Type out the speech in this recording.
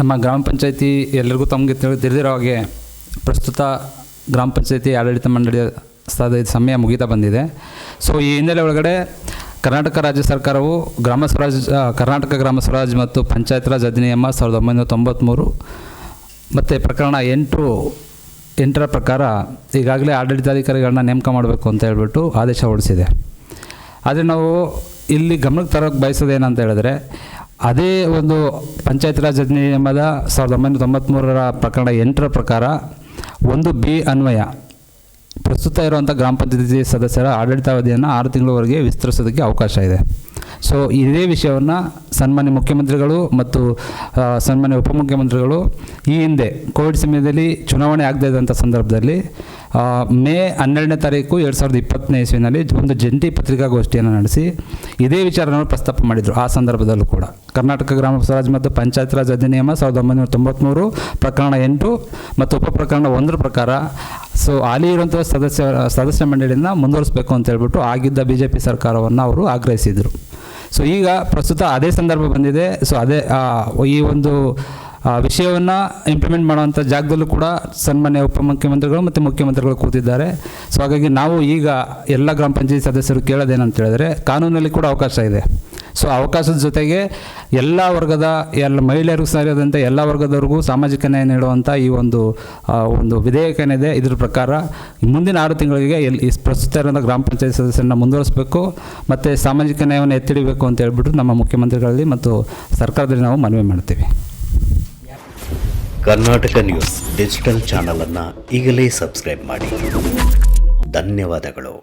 ನಮ್ಮ ಗ್ರಾಮ ಪಂಚಾಯತಿ ಎಲ್ಲರಿಗೂ ತಮಗೆ ತಿಳಿ ತಿಳಿದಿರೋ ಹಾಗೆ ಪ್ರಸ್ತುತ ಗ್ರಾಮ ಪಂಚಾಯತಿ ಆಡಳಿತ ಮಂಡಳಿಯ ಸಮಯ ಮುಗಿತಾ ಬಂದಿದೆ. ಸೊ ಈ ಹಿನ್ನೆಲೆ ಒಳಗಡೆ ಕರ್ನಾಟಕ ರಾಜ್ಯ ಸರ್ಕಾರವು ಗ್ರಾಮ ಸ್ವರಾಜ್ ಕರ್ನಾಟಕ ಗ್ರಾಮ ಸ್ವರಾಜ್ ಮತ್ತು ಪಂಚಾಯತ್ ರಾಜ್ ಅಧಿನಿಯಮ ಸಾವಿರದ ಒಂಬೈನೂರ ತೊಂಬತ್ತ್ಮೂರು ಮತ್ತು ಪ್ರಕರಣ ಎಂಟು, ಎಂಟರ ಪ್ರಕಾರ ಈಗಾಗಲೇ ಆಡಳಿತಾಧಿಕಾರಿಗಳನ್ನ ನೇಮಕ ಮಾಡಬೇಕು ಅಂತ ಹೇಳ್ಬಿಟ್ಟು ಆದೇಶ ಹೊರಡಿಸಿದೆ. ಆದರೆ ನಾವು ಇಲ್ಲಿ ಗಮನಕ್ಕೆ ತರೋಕ್ಕೆ ಬಯಸೋದು ಏನಂತ ಹೇಳಿದ್ರೆ ಅದೇ ಒಂದು ಪಂಚಾಯತ್ ರಾಜ್ ಅಧಿನಿಯಮದ ಸಾವಿರದ ಒಂಬೈನೂರ ತೊಂಬತ್ತ್ಮೂರರ ಪ್ರಕರಣ ಎಂಟರ ಪ್ರಕಾರ ಒಂದು ಬಿ ಅನ್ವಯ, ಪ್ರಸ್ತುತ ಇರುವಂಥ ಗ್ರಾಮ ಪಂಚಾಯತಿ ಸದಸ್ಯರ ಆಡಳಿತಾವಧಿಯನ್ನು ಆರು ತಿಂಗಳವರೆಗೆ ವಿಸ್ತರಿಸೋದಕ್ಕೆ ಅವಕಾಶ ಇದೆ. ಸೊ ಇದೇ ವಿಷಯವನ್ನು ಸನ್ಮಾನ್ಯ ಮುಖ್ಯಮಂತ್ರಿಗಳು ಮತ್ತು ಸನ್ಮಾನ್ಯ ಉಪಮುಖ್ಯಮಂತ್ರಿಗಳು ಈ ಹಿಂದೆ ಕೋವಿಡ್ ಸಮಯದಲ್ಲಿ ಚುನಾವಣೆ ಆಗದೇ ಇದ್ದಂಥ ಸಂದರ್ಭದಲ್ಲಿ ಮೇ ಹನ್ನೆರಡನೇ ತಾರೀಕು ಎರಡು ಸಾವಿರದ ಇಪ್ಪತ್ತನೇ ಇಸ್ವಿನಲ್ಲಿ ಒಂದು ಜಂಟಿ ಪತ್ರಿಕಾಗೋಷ್ಠಿಯನ್ನು ನಡೆಸಿ ಇದೇ ವಿಚಾರವನ್ನು ಪ್ರಸ್ತಾಪ ಮಾಡಿದರು ಆ ಸಂದರ್ಭದಲ್ಲೂ ಕೂಡ. ಕರ್ನಾಟಕ ಗ್ರಾಮ ಸ್ವರಾಜ್ ಮತ್ತು ಪಂಚಾಯತ್ ರಾಜ್ ಅಧಿನಿಯಮ ಸಾವಿರದ ಒಂಬೈನೂರ ತೊಂಬತ್ತ್ಮೂರು ಪ್ರಕರಣ ಎಂಟು ಮತ್ತು ಉಪ ಪ್ರಕರಣ ಒಂದರ ಪ್ರಕಾರ, ಸೊ ಹಾಲಿ ಇರುವಂಥ ಸದಸ್ಯ ಸದಸ್ಯ ಮಂಡಳಿಯನ್ನು ಮುಂದುವರಿಸಬೇಕು ಅಂತ ಹೇಳ್ಬಿಟ್ಟು ಆಗಿದ್ದ ಬಿ ಜೆ ಪಿ ಸರ್ಕಾರವನ್ನು ಅವರು ಆಗ್ರಹಿಸಿದರು. ಸೊ ಈಗ ಪ್ರಸ್ತುತ ಅದೇ ಸಂದರ್ಭ ಬಂದಿದೆ. ಸೊ ಅದೇ ಈ ಒಂದು ವಿಷಯವನ್ನು ಇಂಪ್ಲಿಮೆಂಟ್ ಮಾಡುವಂಥ ಜಾಗದಲ್ಲೂ ಕೂಡ ಸನ್ಮಾನ್ಯ ಉಪಮುಖ್ಯಮಂತ್ರಿಗಳು ಮತ್ತು ಮುಖ್ಯಮಂತ್ರಿಗಳು ಕೂತಿದ್ದಾರೆ. ಸೊ ಹಾಗಾಗಿ ನಾವು ಈಗ ಎಲ್ಲ ಗ್ರಾಮ ಪಂಚಾಯತ್ ಸದಸ್ಯರು ಕೇಳೋದೇನಂತ ಹೇಳಿದ್ರೆ, ಕಾನೂನಲ್ಲಿ ಕೂಡ ಅವಕಾಶ ಇದೆ. ಸೊ ಅವಕಾಶದ ಜೊತೆಗೆ ಎಲ್ಲ ವರ್ಗದ ಎಲ್ಲ ಮಹಿಳೆಯರಿಗೂ ಸೇರಿದಂತೆ ಎಲ್ಲ ವರ್ಗದವ್ರಿಗೂ ಸಾಮಾಜಿಕ ನ್ಯಾಯ ನೀಡುವಂಥ ಈ ಒಂದು ಒಂದು ವಿಧೇಯಕ ಏನಿದೆ ಇದ್ರ ಪ್ರಕಾರ ಮುಂದಿನ ಆರು ತಿಂಗಳಿಗೆ ಎಲ್ಲಿ ಈ ಪ್ರಸ್ತುತ ಇರೋಂಥ ಗ್ರಾಮ ಪಂಚಾಯತ್ ಸದಸ್ಯರನ್ನ ಮುಂದುವರಿಸಬೇಕು ಮತ್ತು ಸಾಮಾಜಿಕ ನ್ಯಾಯವನ್ನು ಎತ್ತಿಡಿಬೇಕು ಅಂತ ಹೇಳ್ಬಿಟ್ಟು ನಮ್ಮ ಮುಖ್ಯಮಂತ್ರಿಗಳಲ್ಲಿ ಮತ್ತು ಸರ್ಕಾರದಲ್ಲಿ ನಾವು ಮನವಿ ಮಾಡ್ತೀವಿ. ಕರ್ನಾಟಕ ನ್ಯೂಸ್ ಡಿಜಿಟಲ್ ಚಾನಲನ್ನು ಈಗಲೇ ಸಬ್ಸ್ಕ್ರೈಬ್ ಮಾಡಿ. ಧನ್ಯವಾದಗಳು.